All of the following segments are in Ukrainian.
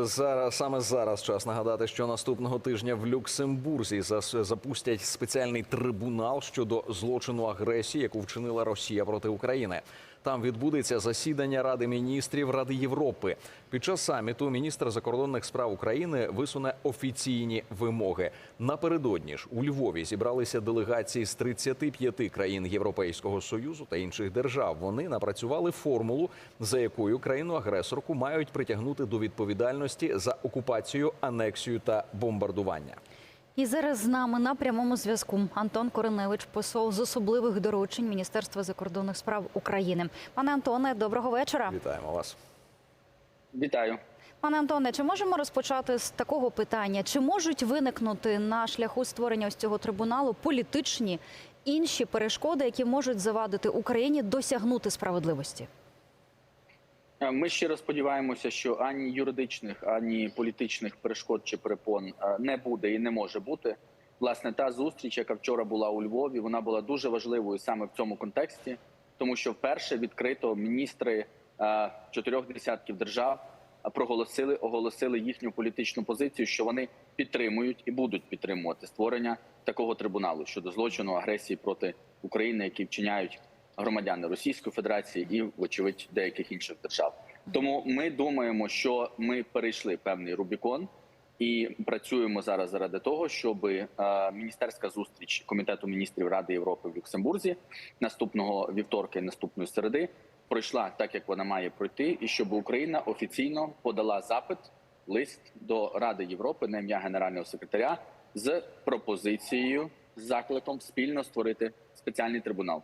Зараз саме зараз час нагадати, що наступного тижня в Люксембурзі запустять спеціальний трибунал щодо злочину агресії, яку вчинила Росія проти України. Там відбудеться засідання Ради міністрів Ради Європи. Під час саміту міністр закордонних справ України висуне офіційні вимоги. Напередодні ж у Львові зібралися делегації з 35 країн Європейського союзу та інших держав. Вони напрацювали формулу, за якою країну-агресорку мають притягнути до відповідальності за окупацію, анексію та бомбардування. І зараз з нами на прямому зв'язку Антон Кореневич, посол з особливих доручень Міністерства закордонних справ України. Пане Антоне, доброго вечора. Вітаємо вас. Вітаю. Пане Антоне, чи можемо розпочати з такого питання? Чи можуть виникнути на шляху створення ось цього трибуналу політичні інші перешкоди, які можуть завадити Україні досягнути справедливості? Е, Ми щиро сподіваємося, що ані юридичних, ані політичних перешкод чи перепон е, не буде і не може бути. Власне, та зустріч, яка вчора була у Львові, вона була дуже важливою саме в цьому контексті, тому що вперше відкрито міністри е, чотирьох десятків держав проголосили, оголосили їхню політичну позицію, що вони підтримують і будуть підтримувати створення такого трибуналу щодо злочину агресії проти України, які вчиняють громадяни Російської Федерації і, вочевидь, деяких інших держав. Тому ми думаємо, що ми перейшли певний Рубікон і працюємо зараз заради того, щоб е, міністерська зустріч комітету міністрів Ради Європи в Люксембурзі наступного вівторка і наступної середи пройшла так, як вона має пройти, і щоб Україна офіційно подала запит лист до Ради Європи на ім'я генерального секретаря з пропозицією з закликом спільно створити спеціальний трибунал.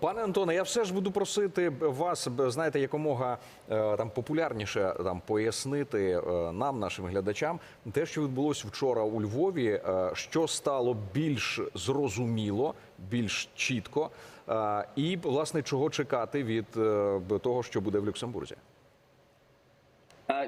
Пане Антоне, я все ж буду просити вас, знаєте, якомога е, там популярніше там пояснити е, нам, нашим глядачам, те, що відбулося вчора у Львові, е, що стало більш зрозуміло, більш чітко, і власне чого чекати від того, що буде в Люксембурзі.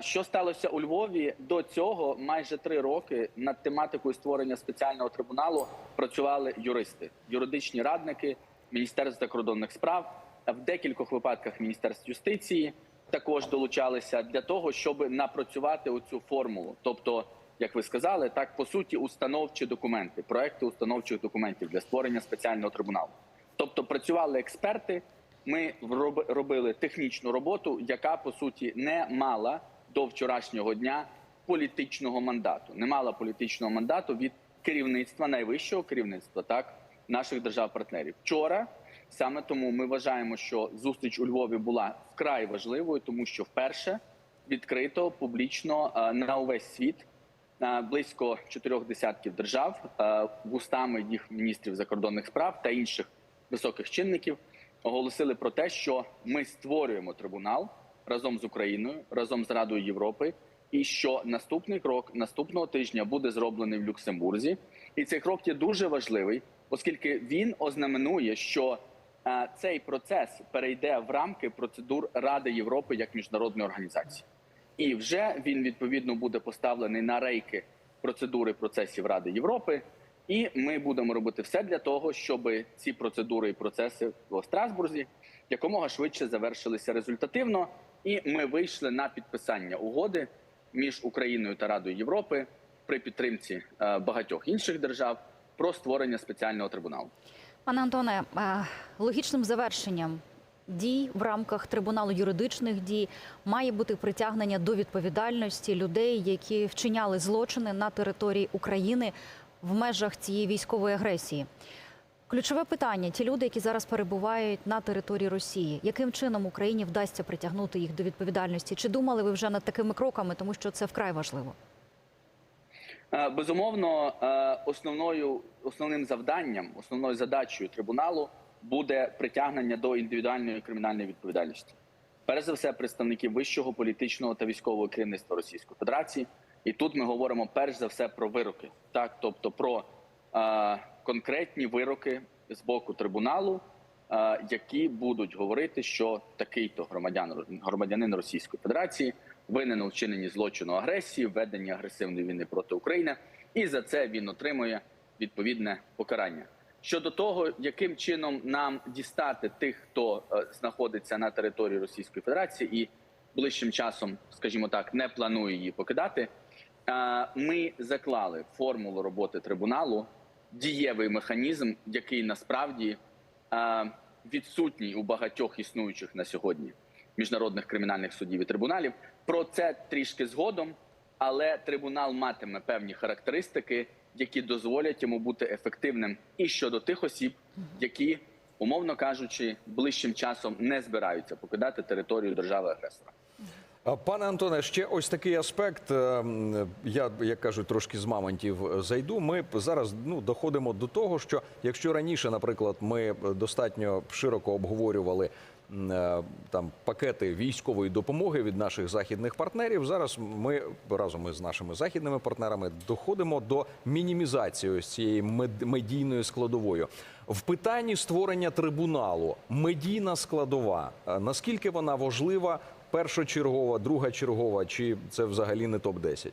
Що сталося у Львові до цього? Майже три роки над тематикою створення спеціального трибуналу працювали юристи, юридичні радники, міністерств закордонних справ в декількох випадках міністерств юстиції також долучалися для того, щоб напрацювати оцю формулу. Тобто, як ви сказали, так по суті, установчі документи, проекти установчих документів для створення спеціального трибуналу. Тобто працювали експерти. Ми роб- робили технічну роботу, яка по суті не мала до вчорашнього дня політичного мандату. Не мала політичного мандату від керівництва найвищого керівництва, так наших держав-партнерів. Вчора саме тому ми вважаємо, що зустріч у Львові була вкрай важливою, тому що вперше відкрито публічно е, на увесь світ е, близько чотирьох десятків держав е, вустами їх міністрів закордонних справ та інших високих чинників оголосили про те, що ми створюємо трибунал разом з Україною, разом з Радою Європи, і що наступний крок наступного тижня буде зроблений в Люксембурзі. І цей крок є дуже важливий, оскільки він ознаменує, що е, цей процес перейде в рамки процедур Ради Європи як міжнародної організації. І вже він відповідно буде поставлений на рейки процедури процесів Ради Європи. І ми будемо робити все для того, щоб ці процедури і процеси в Страсбурзі якомога швидше завершилися результативно, і ми вийшли на підписання угоди між Україною та Радою Європи при підтримці е, багатьох інших держав про створення спеціального трибуналу. Пане Антоне, е, логічним завершенням дій в рамках трибуналу юридичних дій має бути притягнення до відповідальності людей, які вчиняли злочини на території України в межах цієї військової агресії. Ключове питання: ті люди, які зараз перебувають на території Росії, яким чином Україні вдасться притягнути їх до відповідальності? Чи думали ви вже над такими кроками, тому що це вкрай важливо? Е, Безумовно, е, основною основним завданням, основною задачею трибуналу буде притягнення до індивідуальної кримінальної відповідальності. Перш за все, представників вищого політичного та військового керівництва Російської Федерації. І тут ми говоримо перш за все про вироки, так тобто про е, конкретні вироки з боку трибуналу, е, які будуть говорити, що такий-то громадян громадянин Російської Федерації винен у вчиненні злочину агресії, введенні агресивної війни проти України, і за це він отримує відповідне покарання. Щодо того, яким чином нам дістати тих, хто е, знаходиться на території Російської Федерації, і ближчим часом, скажімо так, не планує її покидати. Е, Ми заклали формулу роботи трибуналу, дієвий механізм, який насправді е, відсутній у багатьох існуючих на сьогодні міжнародних кримінальних судів і трибуналів. Про це трішки згодом, але трибунал матиме певні характеристики, які дозволять йому бути ефективним і щодо тих осіб, які, умовно кажучи, ближчим часом не збираються покидати територію держави агресора. Пане Антоне, ще ось такий аспект. е, Я як кажуть, трошки з мамонтів е, зайду. Ми зараз ну доходимо до того, що якщо раніше, наприклад, ми достатньо широко обговорювали е, там пакети військової допомоги від наших західних партнерів, зараз ми разом із нашими західними партнерами доходимо до мінімізації ось цієї мед- медійної складової. В питанні створення трибуналу медійна складова. е, Наскільки вона важлива? першочергова, другочергова, чи це взагалі не топ 10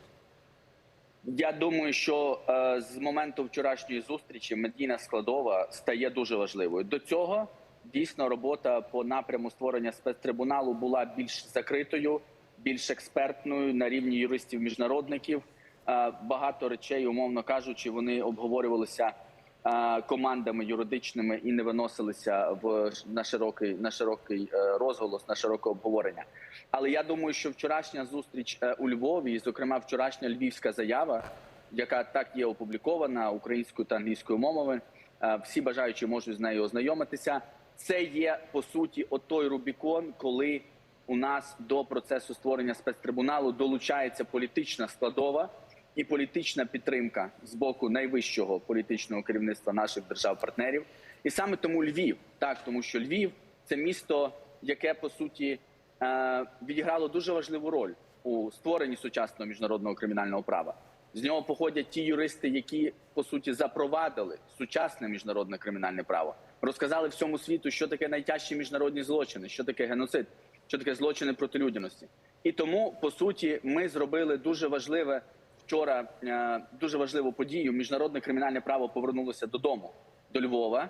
Я думаю, що е, з моменту вчорашньої зустрічі медійна складова стає дуже важливою. До цього дійсно робота по напряму створення спецтрибуналу була більш закритою, більш експертною на рівні юристів міжнародників. Е, багато речей, умовно кажучи, вони обговорювалися е, командами юридичними і не виносилися в на широкий на широкий е, розголос, на широке обговорення. Але я думаю, що вчорашня зустріч у Львові, і, зокрема, вчорашня львівська заява, яка так є опублікована українською та англійською мовами, всі бажаючі можуть з нею ознайомитися. Це є по суті отой Рубікон, коли у нас до процесу створення спецтрибуналу долучається політична складова і політична підтримка з боку найвищого політичного керівництва наших держав-партнерів. І саме тому Львів, так тому що Львів це місто, яке по суті е, відіграло дуже важливу роль у створенні сучасного міжнародного кримінального права. З нього походять ті юристи, які по суті запровадили сучасне міжнародне кримінальне право, розказали всьому світу, що таке найтяжчі міжнародні злочини, що таке геноцид, що таке злочини проти людяності. І тому, по суті, ми зробили дуже важливе вчора, е, дуже важливу подію. Міжнародне кримінальне право повернулося додому до Львова.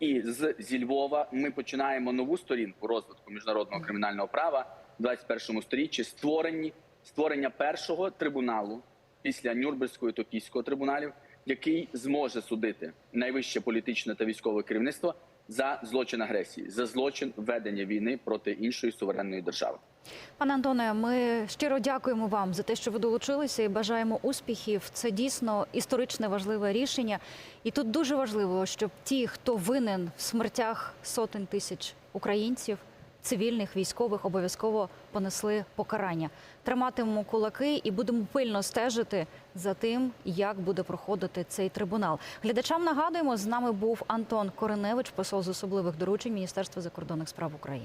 І з зі Львова ми починаємо нову сторінку розвитку міжнародного кримінального права в 21 сторіччі. Створені створення першого трибуналу після Нюрнберзького і Токійського трибуналів, який зможе судити найвище політичне та військове керівництво за злочин агресії, за злочин ведення війни проти іншої суверенної держави. Пане Антоне, ми щиро дякуємо вам за те, що ви долучилися, і бажаємо успіхів. Це дійсно історичне важливе рішення. І тут дуже важливо, щоб ті, хто винен в смертях сотень тисяч українців, цивільних, військових, обов'язково понесли покарання. Триматимемо кулаки і будемо пильно стежити за тим, як буде проходити цей трибунал. Глядачам нагадуємо, з нами був Антон Кореневич, посол з особливих доручень Міністерства закордонних справ України.